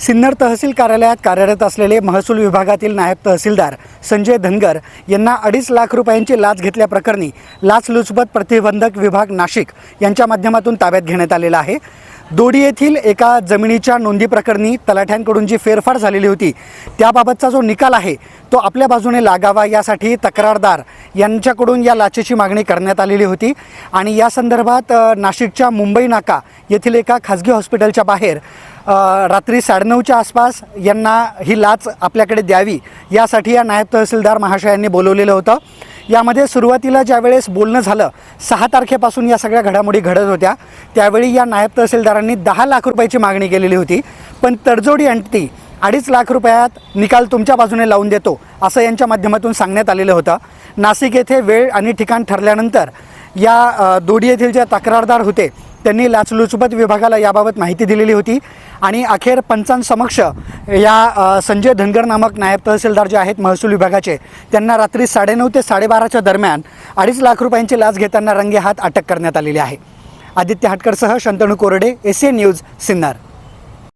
सिन्नर तहसील कार्यालयात कार्यरत असलेले महसूल विभागातील नायब तहसीलदार संजय धनगर यांना अडीच लाख रुपयांची लाच घेतल्याप्रकरणी लाचलुचपत प्रतिबंधक विभाग नाशिक यांच्या माध्यमातून ताब्यात घेण्यात आलेला आहे. दोडी येथील एका जमिनीच्या नोंदी प्रकरणी तलाठ्यांकडून जी फेरफार झालेली होती त्याबाबतचा जो निकाल आहे तो आपल्या बाजूने लागावा यासाठी तक्रारदार यांच्याकडून या लाचेची मागणी करण्यात आलेली होती. आणि या संदर्भात नाशिकच्या मुंबई नाका येथील एका खाजगी हॉस्पिटलच्या बाहेर रात्री साडेनऊच्या आसपास यांना ही लाच आपल्याकडे द्यावी यासाठी या नायब तहसीलदार महाशयांनी बोलवलेलं होतं. यामध्ये सुरुवातीला ज्यावेळेस बोलणं झालं सहा तारखेपासून या सगळ्या घडामोडी घडत होत्या. त्यावेळी या नायब तहसीलदारांनी दहा लाख रुपयाची मागणी केलेली होती. पण तडजोडी अंती अडीच लाख रुपयात निकाल तुमच्या बाजूने लावून देतो असं यांच्या माध्यमातून सांगण्यात आलेलं होतं. नाशिक येथे वेळ आणि ठिकाण ठरल्यानंतर या दोडी येथील जे तक्रारदार होते त्यांनी लाचलुचपत विभागाला याबाबत माहिती दिलेली होती. आणि अखेर पंचांसमक्ष या संजय धनगर नामक नायब तहसीलदार जे आहेत महसूल विभागाचे त्यांना रात्री साडेनऊ ते साडेबाराच्या दरम्यान अडीच लाख रुपयांची लाच घेताना रंगेहात अटक करण्यात आलेली आहे. आदित्य हाटकरसह शंतनू कोरडे एस न्यूज सिन्नर.